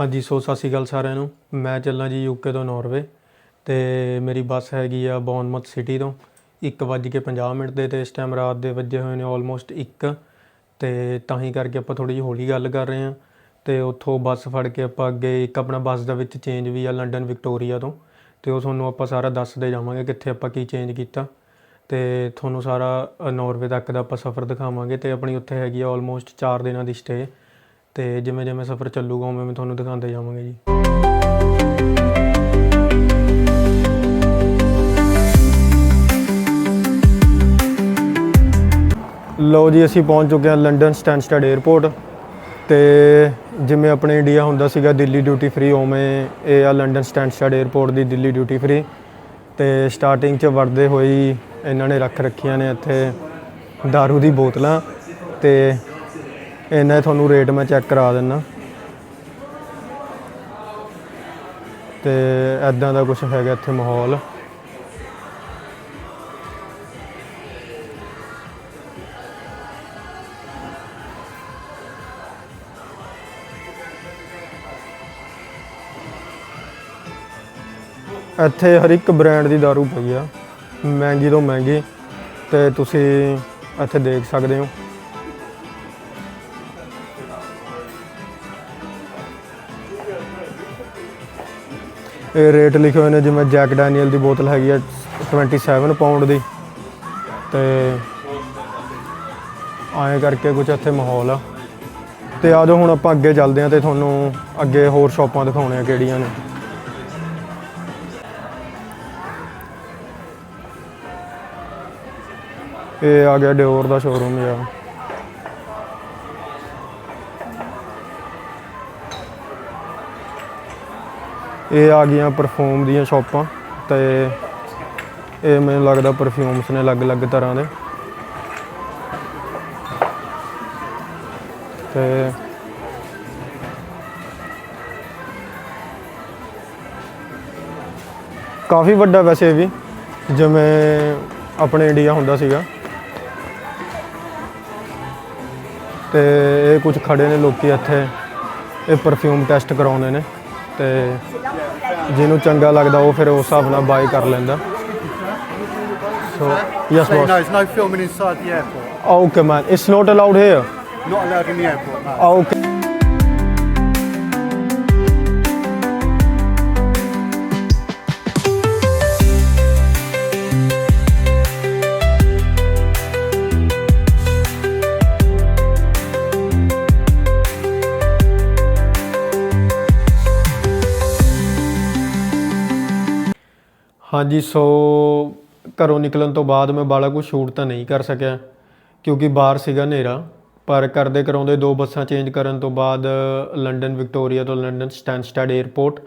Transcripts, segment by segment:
ਹਾਂਜੀ ਸੋ ਸਤਿ ਸ਼੍ਰੀ ਅਕਾਲ ਸਾਰਿਆਂ ਨੂੰ। ਮੈਂ ਚੱਲਾਂ ਜੀ ਯੂਕੇ ਤੋਂ ਨਾਰਵੇ ਤੇ ਮੇਰੀ ਬੱਸ ਹੈਗੀ ਆ ਬੌਨਮਥ ਸਿਟੀ ਤੋਂ। 1:50 ਮਿੰਟ ਦੇ ਤੇ ਇਸ ਟਾਈਮ ਰਾਤ ਦੇ ਵੱਜੇ ਹੋਏ ਨੇ ਆਲਮੋਸਟ 1 ਤੇ ਤਾਂ ਹੀ ਕਰਕੇ ਆਪਾਂ ਥੋੜੀ ਜਿਹੀ ਹੌਲੀ ਗੱਲ ਕਰ ਰਹੇ ਹਾਂ। ਤੇ ਉੱਥੋਂ ਬੱਸ ਫੜ ਕੇ ਆਪਾਂ ਅੱਗੇ ਇੱਕ ਆਪਣਾ ਬੱਸ ਦਾ ਵਿੱਚ ਚੇਂਜ ਵੀ ਆ ਲੰਡਨ ਵਿਕਟੋਰੀਆ ਤੋਂ। ਤੇ ਉਹ ਤੁਹਾਨੂੰ ਆਪਾਂ ਸਾਰਾ ਦੱਸਦੇ ਜਾਵਾਂਗੇ ਕਿੱਥੇ ਆਪਾਂ ਕੀ ਚੇਂਜ ਕੀਤਾ। ਤੇ ਤੁਹਾਨੂੰ ਸਾਰਾ ਅ, ਨਾਰਵੇ ਤੱਕ ਦਾ ਆਪਾਂ ਸਫ਼ਰ ਦਿਖਾਵਾਂਗੇ ਤੇ ਆਪਣੀ ਉੱਥੇ ਹੈਗੀ ਆ ਆਲਮੋਸਟ 4 ਦਿਨਾਂ ਦੀ ਸਟੇ ਤੇ ਜਿਵੇਂ ਜਿਵੇਂ ਸਫ਼ਰ ਚੱਲੂਗਾ, ਉਵੇਂ ਮੈਂ ਤੁਹਾਨੂੰ ਦਿਖਾਉਂਦੇ ਜਾਵਾਂਗੇ ਜੀ। ਲਓ ਜੀ, ਅਸੀਂ ਪਹੁੰਚ ਚੁੱਕੇ ਹਾਂ ਲੰਡਨ ਸਟੈਂਸਟਡ 에ਅਰਪੋਰਟ ਤੇ ਜਿਵੇਂ ਆਪਣੇ ਇੰਡੀਆ ਹੁੰਦਾ ਸੀਗਾ, ਦਿੱਲੀ ਡਿਊਟੀ ਫ੍ਰੀ ਉਵੇਂ ਇਹ ਆ ਲੰਡਨ ਸਟੈਂਸਟਡ 에ਅਰਪੋਰਟ ਦੀ ਦਿੱਲੀ ਡਿਊਟੀ ਫ੍ਰੀ ਤੇ ਸਟਾਰਟਿੰਗ 'ਚ ਵੜਦੇ ਹੋਈ ਇਹਨਾਂ ਨੇ ਰੱਖ ਰੱਖੀਆਂ ਨੇ ਇੱਥੇ दारू ਦੀ ਬੋਤਲਾਂ ਤੇ ਇਹਨਾਂ ਤੁਹਾਨੂੰ ਰੇਟ ਮੈਂ ਚੈੱਕ ਕਰਾ ਦਿੰਨਾ। ਤੇ ਐਦਾਂ ਦਾ ਕੁਝ ਹੈਗਾ ਇੱਥੇ ਮਾਹੌਲ। ਇੱਥੇ ਹਰ ਇੱਕ ਬ੍ਰਾਂਡ ਦੀ दारू ਪਈ ਆ। ਮਹਿੰਗੀ ਤੋਂ ਮਹਿੰਗੀ ਤੇ ਤੁਸੀਂ ਇੱਥੇ ਦੇਖ ਸਕਦੇ ਹੋ। ਇਹ ਰੇਟ ਲਿਖੇ ਹੋਏ ਨੇ, ਜਿਵੇਂ ਜੈਕ ਡੈਨੀਅਲ ਦੀ ਬੋਤਲ ਹੈਗੀ ਆ 27 ਪਾਉਂਡ ਦੀ। ਤੇ ਐਂ ਕਰਕੇ ਕੁਝ ਇੱਥੇ ਮਾਹੌਲ ਆ। ਤੇ ਆ ਜਾਓ, ਹੁਣ ਆਪਾਂ ਅੱਗੇ ਚੱਲਦੇ ਆ ਤੇ ਤੁਹਾਨੂੰ ਅੱਗੇ ਹੋਰ ਸ਼ਾਪਾਂ ਦਿਖਾਉਣੇ ਆ ਕਿਹੜੀਆਂ ਨੇ। ਇਹ ਆ ਗਿਆ ਡਿਓਰ ਦਾ ਸ਼ੋਰੂਮ ਆ ਇਹ ਆ ਗਈਆਂ ਪਰਫਿਊਮ ਦੀਆਂ ਸ਼ਾਪਾਂ ਤੇ ਇਹ ਮੈਨੂੰ ਲੱਗਦਾ ਪਰਫਿਊਮਸ ਨੇ ਅਲੱਗ-ਅਲੱਗ ਤਰ੍ਹਾਂ ਦੇ। ਤੇ ਕਾਫੀ ਵੱਡਾ ਵੈਸੇ ਵੀ, ਜਿਵੇਂ ਆਪਣੇ ਇੰਡੀਆ ਹੁੰਦਾ ਸੀਗਾ। ਤੇ ਇਹ ਕੁਝ ਖੜੇ ਨੇ ਲੋਕੀ ਇੱਥੇ, ਇਹ ਪਰਫਿਊਮ ਟੈਸਟ ਕਰਾਉਂਦੇ ਨੇ। ਤੇ ਜਿਹਨੂੰ ਚੰਗਾ ਲੱਗਦਾ ਉਹ ਫਿਰ ਉਸ ਹਿਸਾਬ ਨਾਲ ਬਾਈ ਕਰ ਲੈਂਦਾ so yes Say no, boss there's no filming inside the airport. Okay man it's not allowed here Not allowed in the airport, no. Okay ਹਾਂਜੀ, ਸੋ ਘਰੋਂ ਨਿਕਲਣ ਤੋਂ ਬਾਅਦ ਮੈਂ ਬਾਲਾ ਕੁਝ ਸ਼ੂਟ ਤਾਂ ਨਹੀਂ ਕਰ ਸਕਿਆ, ਕਿਉਂਕਿ ਬਾਹਰ ਸੀਗਾ ਹਨੇਰਾ, ਪਰ ਕਰਦੇ ਕਰਾਉਂਦੇ ਦੋ ਬੱਸਾਂ ਚੇਂਜ ਕਰਨ ਤੋਂ ਬਾਅਦ ਲੰਡਨ ਵਿਕਟੋਰੀਆ ਤੋਂ ਲੰਡਨ ਸਟੈਂਸਟਡ 에ਅਰਪੋਰਟ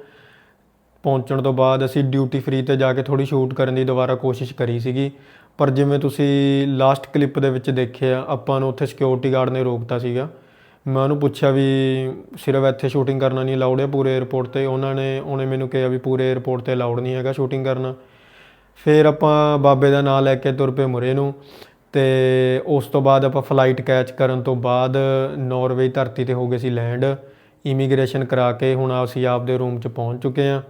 ਪਹੁੰਚਣ ਤੋਂ ਬਾਅਦ ਅਸੀਂ ਡਿਊਟੀ ਫ੍ਰੀ ਤੇ ਜਾ ਕੇ ਥੋੜੀ ਸ਼ੂਟ ਕਰਨ ਦੀ ਦੁਬਾਰਾ ਕੋਸ਼ਿਸ਼ ਕਰੀ ਸੀਗੀ। ਪਰ ਜਿਵੇਂ ਤੁਸੀਂ ਲਾਸਟ ਕਲਿੱਪ ਦੇ ਵਿੱਚ ਦੇਖਿਆ, ਆਪਾਂ ਨੂੰ ਉੱਥੇ ਸਿਕਿਉਰਿਟੀ ਗਾਰਡ ਨੇ ਰੋਕਤਾ ਸੀਗਾ। ਮੈਂ ਉਹਨੂੰ ਪੁੱਛਿਆ ਵੀ ਸਿਰਫ ਇੱਥੇ ਸ਼ੂਟਿੰਗ ਕਰਨਾ ਨਹੀਂ ਅਲਾਉਡ ਹੈ ਪੂਰੇ 에ਅਰਪੋਰਟ ਤੇ? ਉਹਨਾਂ ਨੇ, ਉਹਨੇ ਮੈਨੂੰ ਕਿਹਾ ਵੀ ਪੂਰੇ 에ਅਰਪੋਰਟ ਤੇ ਅਲਾਉਡ ਨਹੀਂ ਹੈਗਾ ਸ਼ੂਟਿੰਗ ਕਰਨਾ। ਫਿਰ ਆਪਾਂ ਬਾਬੇ ਦਾ ਨਾਮ ਲੈ ਕੇ ਤੁਰ ਪਏ ਮੁਰੇ ਨੂੰ ਤੇ ਉਸ ਤੋਂ ਬਾਅਦ ਆਪਾਂ ਫਲਾਈਟ ਕੈਚ ਕਰਨ ਤੋਂ ਬਾਅਦ ਨਾਰਵੇ ਧਰਤੀ ਤੇ ਹੋ ਗਏ ਸੀ ਲੈਂਡ ਇਮੀਗ੍ਰੇਸ਼ਨ ਕਰਾ ਕੇ ਹੁਣ ਅਸੀਂ ਆਪਦੇ ਰੂਮ 'ਚ ਪਹੁੰਚ ਚੁੱਕੇ ਹਾਂ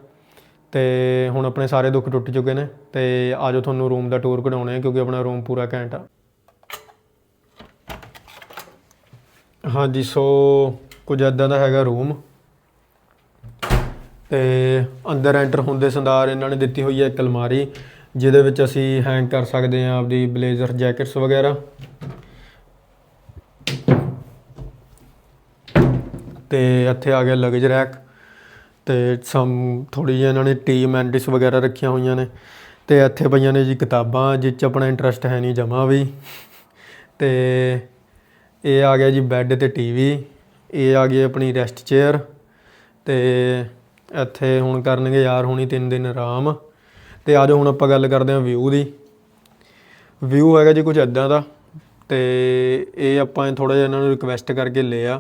ਤੇ ਹੁਣ ਆਪਣੇ ਸਾਰੇ ਦੁੱਖ ਟੁੱਟ ਚੁੱਕੇ ਨੇ ਤੇ ਆਜੋ ਤੁਹਾਨੂੰ ਰੂਮ ਦਾ ਟੂਰ ਕਢਾਉਣੇ ਆ ਕਿਉਂਕਿ ਆਪਣਾ ਰੂਮ ਪੂਰਾ ਘੈਂਟ ਆ। ਹਾਂਜੀ, ਸੋ ਕੁਝ ਇਦਾਂ ਦਾ ਹੈਗਾ ਰੂਮ ਤੇ ਅੰਦਰ ਐਂਟਰ ਹੁੰਦੇ ਸੰਦਾਰ ਇਹਨਾਂ ਨੇ ਦਿੱਤੀ ਹੋਈ ਹੈ ਇੱਕ ਅਲਮਾਰੀ, ਜਿਹਦੇ ਵਿੱਚ ਅਸੀਂ ਹੈਂਗ ਕਰ ਸਕਦੇ ਹਾਂ ਆਪਦੀ ਬਲੇਜ਼ਰ ਜੈਕਟਸ ਵਗੈਰਾ। ਤੇ ਇੱਥੇ ਆ ਗਿਆ ਲਗੇਜ ਰੈਕ ਤੇ ਸਮ ਥੋੜੀ ਜਿਹੀ ਇਹਨਾਂ ਨੇ ਟੀ ਮੈਂਡਿਸ ਵਗੈਰਾ ਰੱਖੀਆਂ ਹੋਈਆਂ ਨੇ। ਤੇ ਇੱਥੇ ਪਈਆਂ ਨੇ ਜੀ ਕਿਤਾਬਾਂ, ਜਿਹ 'ਚ ਆਪਣਾ ਇੰਟਰਸਟ ਹੈ ਨਹੀਂ ਜਮਾ ਵੀ। ਤੇ ਇਹ ਆ ਗਿਆ ਜੀ ਬੈੱਡ ਤੇ ਟੀਵੀ ਇਹ ਆ ਗਈ ਆਪਣੀ ਰੈਸਟ ਚੇਅਰ ਤੇ ਇੱਥੇ ਹੁਣ ਕਰਨਗੇ ਯਾਰ ਹੁਣੀ ਤਿੰਨ ਦਿਨ ਆਰਾਮ ਤੇ ਆਜੋ ਹੁਣ ਆਪਾਂ ਗੱਲ ਕਰਦੇ ਹਾਂ ਵਿਊ ਦੀ। ਵਿਊ ਹੈਗਾ ਜੀ ਕੁਝ ਐਦਾਂ ਦਾ ਤੇ ਇਹ ਆਪਾਂ ਥੋੜਾ ਜਿਹਾ ਇਹਨਾਂ ਨੂੰ ਰਿਕਵੈਸਟ ਕਰਕੇ ਲਿਆ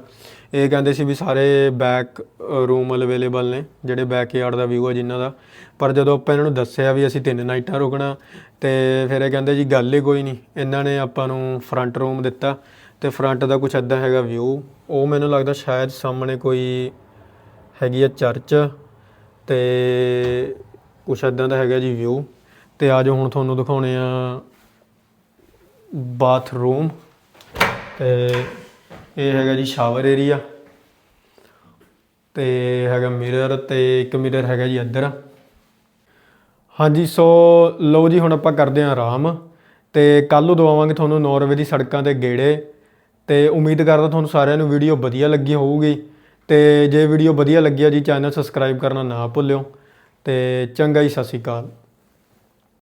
ਇਹ ਕਹਿੰਦੇ ਸੀ ਵੀ ਸਾਰੇ ਬੈਕ ਰੂਮ ਅਵੇਲੇਬਲ ਨੇ, ਜਿਹੜੇ ਬੈਕ ਯਾਰਡ ਦਾ ਵਿਊ ਆ ਜਿਨ੍ਹਾਂ ਦਾ। ਪਰ ਜਦੋਂ ਆਪਾਂ ਇਹਨਾਂ ਨੂੰ ਦੱਸਿਆ ਵੀ ਅਸੀਂ ਤਿੰਨ ਨਾਈਟਾਂ ਰੁਕਣਾ ਤੇ ਫਿਰ ਇਹ ਕਹਿੰਦੇ ਜੀ ਗੱਲ ਹੀ ਕੋਈ ਨਹੀਂ, ਇਹਨਾਂ ਨੇ ਆਪਾਂ ਨੂੰ ਫਰੰਟ ਰੂਮ ਦਿੱਤਾ। ਤੇ ਫਰੰਟ ਦਾ ਕੁਝ ਐਦਾਂ ਹੈਗਾ ਵਿਊ ਉਹ ਮੈਨੂੰ ਲੱਗਦਾ ਸ਼ਾਇਦ ਸਾਹਮਣੇ ਕੋਈ ਹੈਗੀ ਆ ਚਰਚ ਤੇ ਕੁਛ ਇਦਾਂ ਦਾ ਹੈਗਾ ਜੀ ਵਿਊ ਤੇ ਆਜੋ ਹੁਣ ਤੁਹਾਨੂੰ ਦਿਖਾਉਣੇ ਆ ਬਾਥਰੂਮ ਤੇ ਇਹ ਹੈਗਾ ਜੀ ਸ਼ਾਵਰ ਏਰੀਆ ਤੇ ਹੈਗਾ ਮਿਰਰ ਤੇ ਇੱਕ ਮਿਰਰ ਹੈਗਾ ਜੀ ਇੱਧਰ। ਹਾਂਜੀ ਸੋ ਲਓ ਜੀ, ਹੁਣ ਆਪਾਂ ਕਰਦੇ ਹਾਂ ਆਰਾਮ ਤੇ ਕੱਲ ਨੂੰ ਦਵਾਵਾਂਗੇ ਤੁਹਾਨੂੰ ਨੌਰਵੇ ਦੀ ਸੜਕਾਂ ਤੇ ਗੇੜੇ। ਤੇ ਉਮੀਦ ਕਰਦਾ ਤੁਹਾਨੂੰ ਸਾਰਿਆਂ ਨੂੰ ਵੀਡੀਓ ਵਧੀਆ ਲੱਗੀ ਹੋਊਗੀ। ਤੇ ਜੇ ਵੀਡੀਓ ਵਧੀਆ ਲੱਗੀ ਆ ਜੀ ਚੈਨਲ ਸਬਸਕ੍ਰਾਈਬ ਕਰਨਾ ਨਾ ਭੁੱਲਿਓ। ਤੇ ਚੰਗਾ ਜੀ, ਸਤਿ ਸ਼੍ਰੀ ਅਕਾਲ।